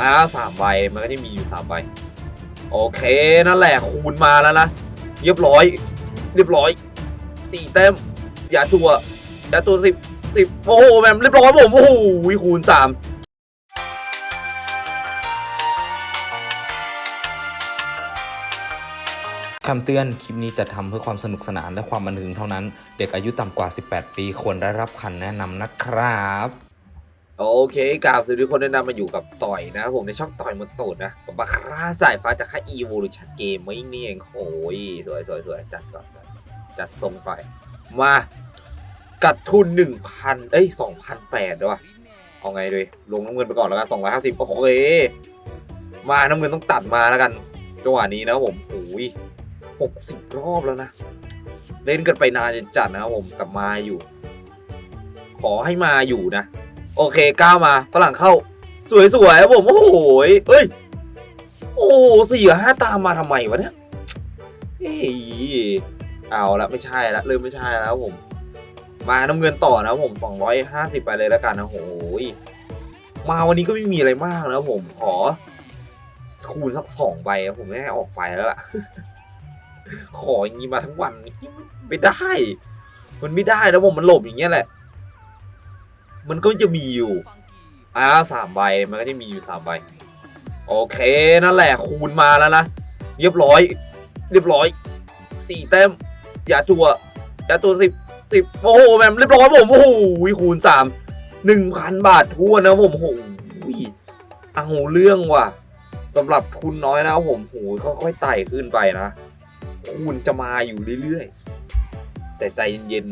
อ่าสามใบมันก็จะมีอยู่สามใบโอเคนั่นแหละคูณมาแล้วนะเรียบร้อย เรียบร้อยสี่แต้มอย่าตัวอย่าตัวสิบสิบโอ้โหแมมเรียบร้อยผมโอ้โหคูณสามคำเตือน คลิปนี้จะทำเพื่อความสนุกสนานและความบันเทิงเท่านั้น เด็กอายุต่ำกว่า 18 ปีควรได้รับคำแนะนำนะครับ โอเคกราบสวัสดีทุกคนแนะนำมาอยู่กับต่อยนะผมในช่องต่อยมันตดนะกับบาคาร่าสายฟ้าจากค่าย Evolution Game ไม่นี่เองโอ้ยสวยสวยสวยจัดก่อนจัดทรงต่อย มากัดทุนหนึ่งพันเอ้ยสองพันแปดด้วยเอาไงเลยลงน้ำเงินไปก่อนแล้วกันสองร้อยห้าสิบโอเคมาน้ำเงินต้องตัดมาแล้วกันจังหวะนี้นะผมโอ้ยหกสิบรอบแล้วนะ เล่นกันไปนานจนจัดนะผมแต่มาอยู่ ขอให้มาอยู่นะ โอเคก้าวมาฝรั่งเข้า สวยๆผมโอ้โหยเอ้ยโอ้สี่ห้าตามมาทำไมวะเนี่ยเอ้ยเอาละไม่ใช่ละเริ่มไม่ใช่แล้วผม มาน้ำเงินต่อนะผมสองร้อยห้าสิบไปเลยแล้วกันนะโอ้โหยมาวันนี้ก็ไม่มีอะไรมากนะผมขอ คูณสักสองใบผมไม่ให้ออกไปแล้วล่ะ ขออย่างนี้มาทั้งวันไม่ได้ มันไม่ได้แล้วผมมันหลบอย่างเงี้ยแหละ มันก็จะมีอยู่อ่าสามใบมันก็จะมีอยู่สามใบ โอเคนั่นแหละคูณมาแล้วนะเรียบร้อย เรียบร้อยสี่แต้มอย่าตัวอย่าตัวสิบสิบโอ้โหแมมเรียบร้อยผมโอ้โหคูณสามหนึ่งพันบาททั่วนะผมโอ้โหเอาเรื่องว่ะสำหรับทุนน้อยนะผมโหค่อยๆไต่ขึ้นไปนะคูณจะมาอยู่เรื่อยๆ แต่ใจเย็น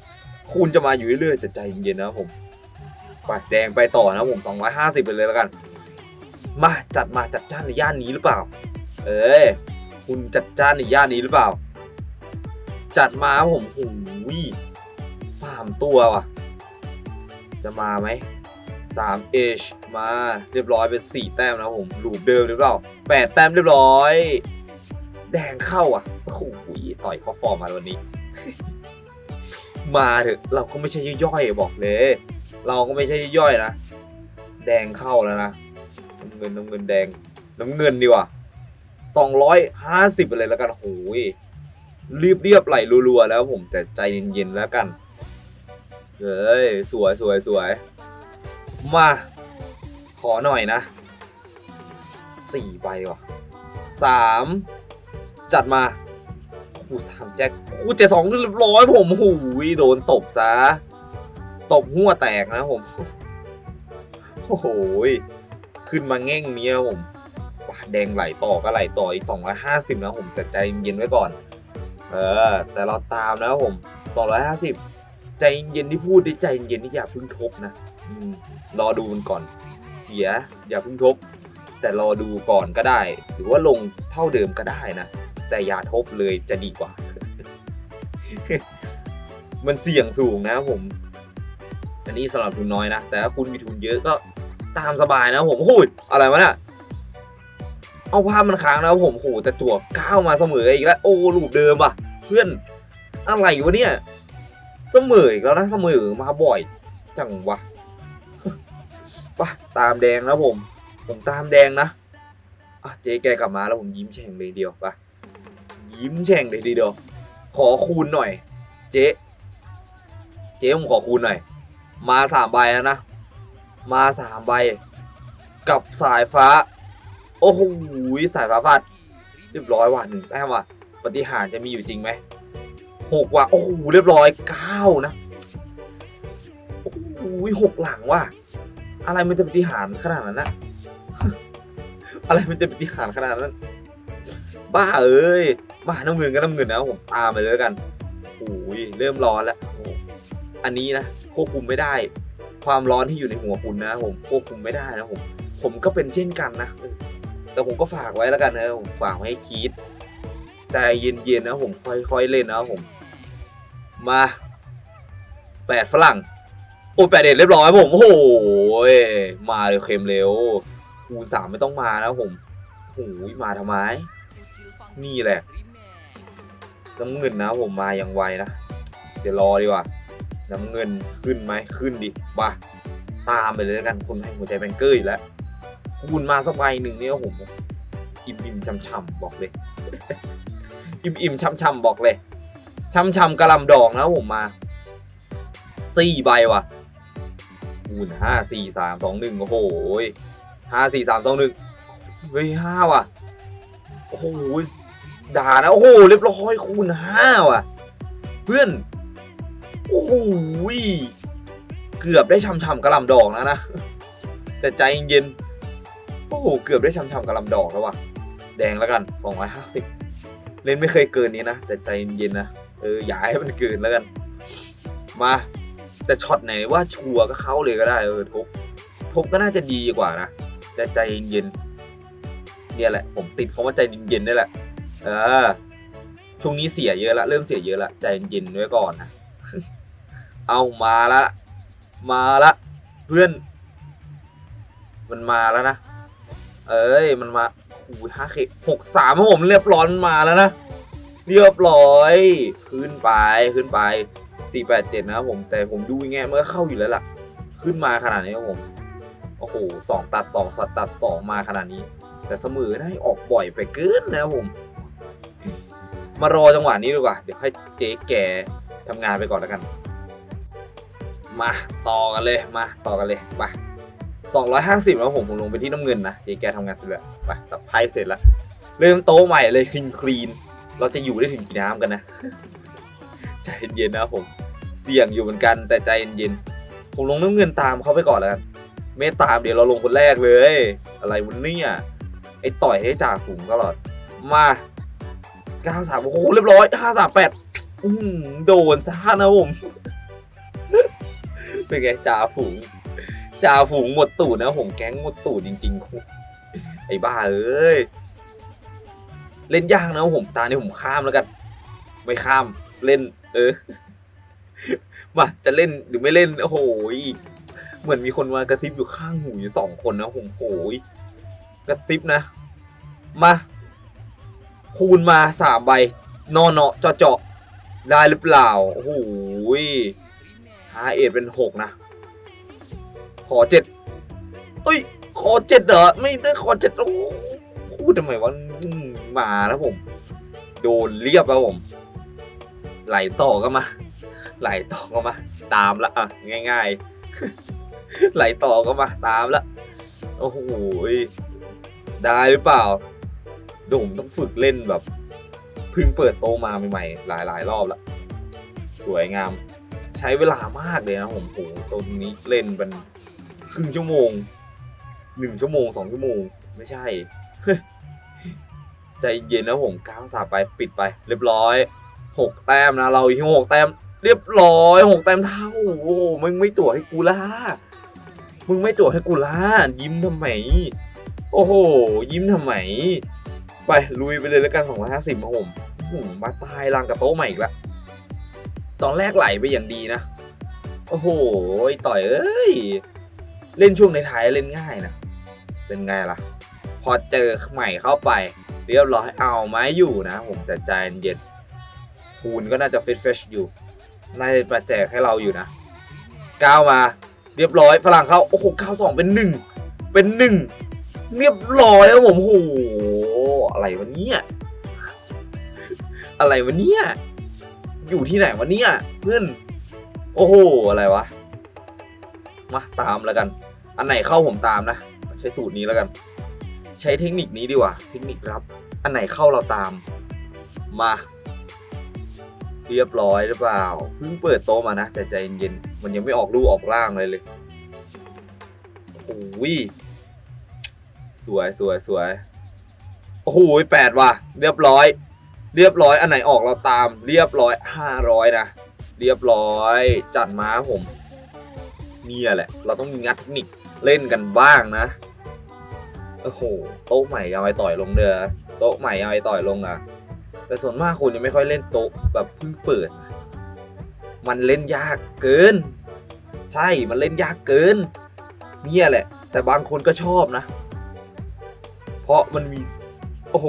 ๆคูณจะมาอยู่เรื่อยๆ แต่ใจเย็นๆนะผม ไปแดงไปต่อนะผม250 ไปเลยแล้วกัน มาจัดมาจัดจ้านในย่านนี้หรือเปล่า เอ้ยคุณจัดจ้านในย่านนี้หรือเปล่า จัดมาผมหูยสามตัวว่ะ จะมาไหมสามเอชมาเรียบร้อยเป็นสี่แต้มนะผมหลูปเดิมหรือเปล่าแปดแต้มเรียบร้อย แดงเข้าอะโอ้โหต่อยข้อฟอร์มมาวันนี้ มาเถอะเราก็ไม่ใช่ย่อยๆบอกเลย เราก็ไม่ใช่ย่อยนะ แดงเข้าแล้วนะน้ำเงินน้ำเงินแดงน้ำเงินดีว่าสองร้อยห้าสิบไปเลยแล้วกันโอ้ยรีบเรียบไหลรัวๆแล้วผมแต่ใจเย็นๆแล้วกันเฮ้ยสวยสวยสวยมา ขอหน่อยนะสี่ใบว่ะสามจัดมาคู่สามแจ็คคู่เจ็ดสองเรียบร้อยผมหูยโดนตบซะ ตบหัวแตกนะผม โอ้โหยขึ้นมาแง่งเนี้ยผมแดงไหลต่อก็ไหลต่ออีก 250 นะผมแต่ใจเย็นไว้ก่อน เออ แต่เราตามนะผม 250 ใจเย็นที่พูดดิใจเย็นที่อย่าเพึ่งทบนะรอดูมันก่อน เสียอย่าเพึ่งทบ แต่รอดูก่อนก็ได้ หรือว่าลงเท่าเดิมก็ได้นะ แต่อย่าทบเลยจะดีกว่า มันเสี่ยงสูงนะผม อันนี้สำหรับทุนน้อยนะ แต่ถ้าคุณมีทุนเยอะก็ตามสบายนะผมโอ้ยอะไรวะเนี่ยเอาภาพมันค้างนะผมโหแต่จั่วก้าวมาเสมออีกแล้ว โอ้ลูปเดิมว่ะ เพื่อนอะไรวะเนี่ย เสมออีกแล้วนะเสมอมาบ่อย จังวะปะตามแดงแล้วผม ผมตามแดงนะอะเจ๊แกกลับมาแล้วผมยิ้มแฉ่งเลยเดียวไปะยิ้มแฉ่งเลยทีเดียว ขอคูณหน่อย เจ๊ เจ๊ผมขอคูณหน่อย มาสามใบแล้วนะ มาสามใบ กับสายฟ้า โอ้โหสายฟ้าฟาดเรียบร้อยว่ะหนึ่งแต้มว่ะปฏิหารจะมีอยู่จริงไหมหกว่ะโอ้โหเรียบร้อยเก้านะโอ้โหหกหลังว่ะอะไรมันจะปฏิหารขนาดนั้นนะอะไรมันจะปฏิหารขนาดนั้น บ้าเอ้ยมาน้ำเงินก็น้ำเงินนะผมตามไปเลยแล้วกันโอ้ยเริ่มร้อนแล้วอันนี้นะ ควบคุมไม่ได้ ความร้อนที่อยู่ในหัวคุณนะผมควบคุมไม่ได้นะผมผมก็เป็นเช่นกันนะแต่ผมก็ฝากไว้แล้วกันนะผมฝากให้คิด ใจเย็นๆนะผมค่อยๆเล่นนะผม มาแปดฝรั่งโอ้แปดเด็ดเรียบร้อยผมโอ้โหมาเร็วเค็มเร็วคูณสามไม่ต้องมานะผมโอ้ยมาทำไม นี่แหละน้ำเงินนะผมมาอย่างไวนะ เดี๋ยวรอดีกว่า น้ำเงินขึ้นไหมขึ้นดิบ้าตามไปเลยแล้วกันคุณให้หัวใจแบงเกอร์อีกแล้วคูณมาสักใบหนึ่งเนี่ยผมอิ่มอิ่มๆช่ำๆบอกเลย อิ่มอิ่มๆช่ำๆบอกเลยช่ำๆกระลำดอกนะผมมาสี่ใบว่ะคูณห้าสี่สามสองหนึ่งโอ้โหห้าสี่สามสองหนึ่งเฮ้ยห้าว่ะโอ้โหด่านะโอ้โหเรียบร้อยคูณห้าว่ะ เพื่อน โอ้โหเกือบได้ช่ำๆกระลำดอกแล้วนะ แต่ใจเย็นโอ้โหเกือบได้ช่ำๆกระลำดอกแล้วว่ะแดงแล้วกัน 250 เล่นไม่เคยเกินนี้นะ แต่ใจเย็นนะเอออย่าให้มันเกินแล้วกัน มา แต่ช็อตไหนว่าชัวร์ก็เข้าเลยก็ได้เออทบทบก็น่าจะดีกว่านะแต่ใจเย็นเนี่ยแหละ ผมติดคำว่าใจเย็นๆนี่แหละ เออช่วงนี้เสียเยอะละ เริ่มเสียเยอะละ ใจเย็นๆไว้ก่อนนะ เอามาละ มาละ เพื่อน มันมาแล้วนะ เอ้ย มันมาโอ้ยห้าเคหกสามผมเรียบร้อยมันมาแล้วนะ เรียบร้อย ขึ้นไป ขึ้นไปสี่แปดเจ็ดนะครับผม แต่ผมดูยังไงมันก็เข้าอยู่แล้วล่ะ ขึ้นมาขนาดนี้ครับผม โอ้โหสองตัดสองสัตตัดสองมาขนาดนี้ แต่เสมอได้ออกบ่อยไปเกินนะครับผม มารอจังหวะนี้ดีกว่า เดี๋ยวให้เจ๊แกทำงานไปก่อนแล้วกัน มาต่อกันเลยมาต่อกันเลยไปสองร้อยห้าสิบแล้วผมผมลงไปที่น้ำเงินนะเจ๊แกทำงานเสร็จแล้วไปสับไพ่เสร็จแล้ว เริ่มโต๊ะใหม่เลยคลีนคลีนเราจะอยู่ได้ถึงกี่น้ำกันนะ ใจเย็นๆนะผม เสี่ยงอยู่เหมือนกันแต่ใจเย็นๆผมลงน้ำเงินตามเขาไปก่อนแล้วกันไม่ตามเดี๋ยวเราลงคนแรกเลย อะไรวันนี้ไอ้ต่อยให้จ่าฝูงตลอด มาเก้าสามโอ้โหเรียบร้อยห้าสามแปดโดนซะนะผม เป็นไงจ่าฝูงจ่าฝูงหมดตูดนะผมแก๊งหมดตูดจริงๆไอ้บ้าเอ้ยเล่นยากนะผมตาเนี่ยผมข้ามแล้วกัน ไม่ข้ามเล่น เออมาจะเล่นหรือไม่เล่นโอ้โหยเหมือนมีคนมากระซิบอยู่ข้างหูอยู่สองคนนะผมโหยกระซิบนะ มา คูณมาสามใบนอเนาะเจาะเจาะได้หรือเปล่าโอ้โห หาเอ็ดเป็นหกนะ ขอเจ็ดเอ้ย ขอเจ็ดเหรอ ไม่ได้ขอเจ็ดโอ้โหพูดทำไมวะมาแล้วผม โดนเรียบแล้วผม ไหลต่อก็มา ไหลต่อก็มา ตามละอะ ง่ายๆ ไหลต่อก็มา ตามละ โอ้โห ได้หรือเปล่าเดี๋ยวผมต้องฝึกเล่นแบบ เพิ่งเปิดโตมาใหม่ๆ หลายๆ รอบแล้ว สวยงาม ช้เวลามากเลยนะผมโหตรงนี้เล่นเป็นครึ่งชั่วโมงหนึ่งชั่วโมงสองชั่วโมง ไม่ใช่ ใจเย็นนะผมก้าวสาไปปิดไป เรียบร้อยหกแต้มนะเราอีกหกแต้มเรียบร้อยหกแต้มเท่าโอ้โหมึงไม่ตรวจให้กูล่ะมึงไม่ตรวจให้กูล่ะยิ้มทำไม โอ้โห ยิ้มทำไม ไปลุยไปเลยแล้วกัน250มาผมอื้อหือมาตายรังกับโต๊ะใหม่อีกแล้ว ตอนแรกไหลไปอย่างดีนะ โอ้โหต่อยเอ้ย เล่นช่วงในท้ายเล่นง่ายนะ เป็นไงล่ะ พอเจอใหม่เข้าไป เรียบร้อยเอาไม้อยู่นะผมแต่ใจเย็นคูณก็น่าจะเฟชเฟชอยู่ น่าจะมาแจกให้เราอยู่นะก้าวมา เรียบร้อยฝรั่งเขาโอ้โหก้าวสองเป็นหนึ่งเป็นหนึ่งเรียบร้อยแล้วผมโอ้โหอะไรวะเนี่ยอะไรวะเนี่ย อยู่ที่ไหนวะเนี่ยเพื่อนโอ้โหอะไรวะ มาตามแล้วกัน อันไหนเข้าผมตามนะ ใช้สูตรนี้แล้วกัน ใช้เทคนิคนี้ดีกว่า เทคนิครับ อันไหนเข้าเราตาม มา เรียบร้อยหรือเปล่า เพิ่งเปิดโตมานะใจใจเย็นๆมันยังไม่ออกรูออกร่างเลยเลยโอ้ยสวยสวยสวยโอ้โหแปดว่ะ เรียบร้อย เรียบร้อยอันไหนออกเราตามเรียบร้อยห้าร้อยนะเรียบร้อยจัดมาผมเนี่ยแหละ เราต้องมีงัดเทคนิคเล่นกันบ้างนะโอ้โหโต๊ะใหม่เอาไว้ต่อยลงเด้อโต๊ะใหม่เอาไว้ต่อยลงอะแต่ส่วนมากคุณยังไม่ค่อยเล่นโต๊ะแบบเพิ่งเปิด มันเล่นยากเกิน ใช่มันเล่นยากเกิน เนี่ยแหละ แต่บางคนก็ชอบนะ เพราะมันมี โอ้โห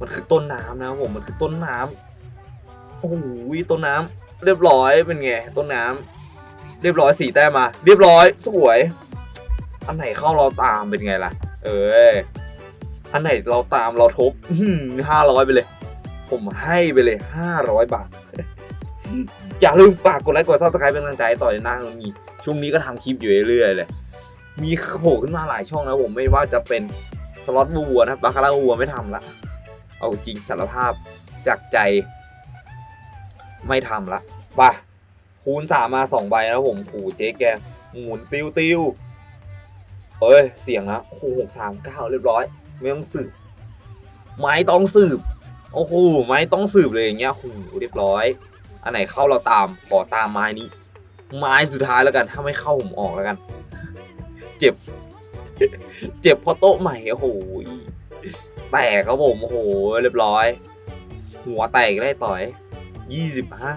มันคือต้นน้ำนะผมมันคือต้นน้ำโอ้โหต้นน้ำเรียบร้อยเป็นไงต้นน้ำเรียบร้อยสี่แต้มมา เรียบร้อยสวยอันไหนเข้าเราตามเป็นไงล่ะ เอออันไหนเราตามเราทบห้าร้อยไปเลย ผมให้ไปเลยห้าร้อยบาท อย่าลืมฝากกดไลค์กดซับสไครป์เป็นกำลังใจต่อในหน้ามีช่วงนี้ก็ทำคลิปอยู่เรื่อยๆเลย มีโผล่ขึ้นมาหลายช่องนะผมไม่ว่าจะเป็นสล็อตวัวนะบาคาร่าวัวไม่ทำละ เอาจริงสารภาพจากใจ ไม่ทำละไปคูณสามมาสองใบนะผมขู่เจ๊แกหมุนติวติวเอ้ย เสียงนะโอ้โหกสามเก้าเรียบร้อย ไม่ต้องสืบ ไม้ต้องสืบ โอ้โห ไม้ต้องสืบเลยอย่างเงี้ยโอ้โหเรียบร้อย อันไหนเข้าเราตาม ขอตามไม้นี้ ไม้สุดท้ายแล้วกัน ถ้าไม่เข้าผมออกแล้วกัน เจ็บ เจ็บเพราะโต๊ะใหม่ โอ้โห แตกครับผม โอ้โห เรียบร้อย หัวแตกได้ต่อยยี่สิบห้า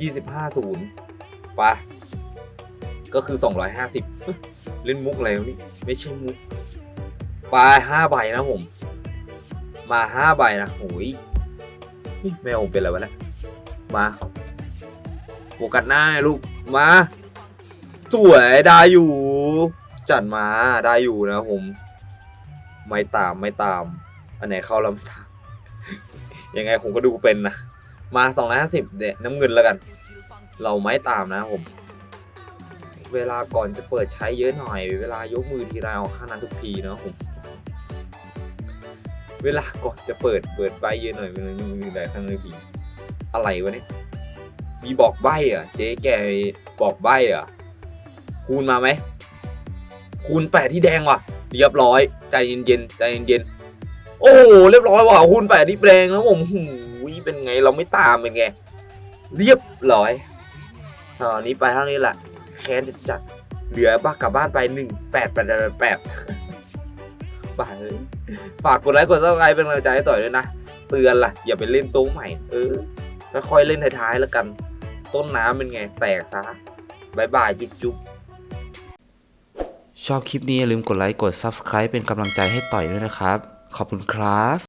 ยี่สิบห้าศูนย์ปะก็คือสองร้อยห้าสิบเล่นมุกอะไรวนี่ไม่ใช่มุกไปห้าใบนะผม มาห้าใบนะโอ้ยแมวผมเป็นอะไรวะเนี่ยมาโฟกัสหน้าลูกมา สวยได้อยู่ จัดมาได้อยู่นะผม ไม่ตามไม่ตาม อันไหนเข้าแล้วไม่ตาม ยังไงผมก็ดูเป็นนะ มาสองร้อยห้าสิบเนี่ยน้ำเงินแล้วกัน เราไม่ตามนะผม เวลาก่อนจะเปิดใช้เยอะหน่อย เวลายกมือทีไรเอาข้างนั้นทุกทีนะผม เวลาก่อนจะเปิดเปิดใบเยอะหน่อยเวลายกมือทีไรข้างนั้นทุกที อะไรวะเนี่ย มีบอกใบอะ เจ๊แกบอกใบอะ คูณมาไหมคูณแปดที่แดงว่ะ เรียบร้อย ใจเย็นๆใจเย็นๆโอ้โหเรียบร้อยว่ะคูณแปดที่แดงแล้วผมหูยเป็นไงเราไม่ตามเป็นไง เรียบร้อยตอนนี้ไปเท่านี้แหละแค้นจะจัดเหลือบ้ากลับบ้านไปหนึ่งแปดแปดแปดแปดบ้าเลยฝากกดไลค์กดซับสไครป์เป็นกำลังใจให้ต่อยด้วยนะเตือนล่ะ อย่าไปเล่นโต๊ะใหม่ เออค่อยๆเล่นท้ายๆแล้วกัน ต้นน้ำเป็นไง แตกซะบายบายจุ๊บจุ๊บ ชอบคลิปนี้อย่าลืมกดไลค์ กด Subscribe เป็นกำลังใจให้ต่อยด้วยนะครับ ขอบคุณครับ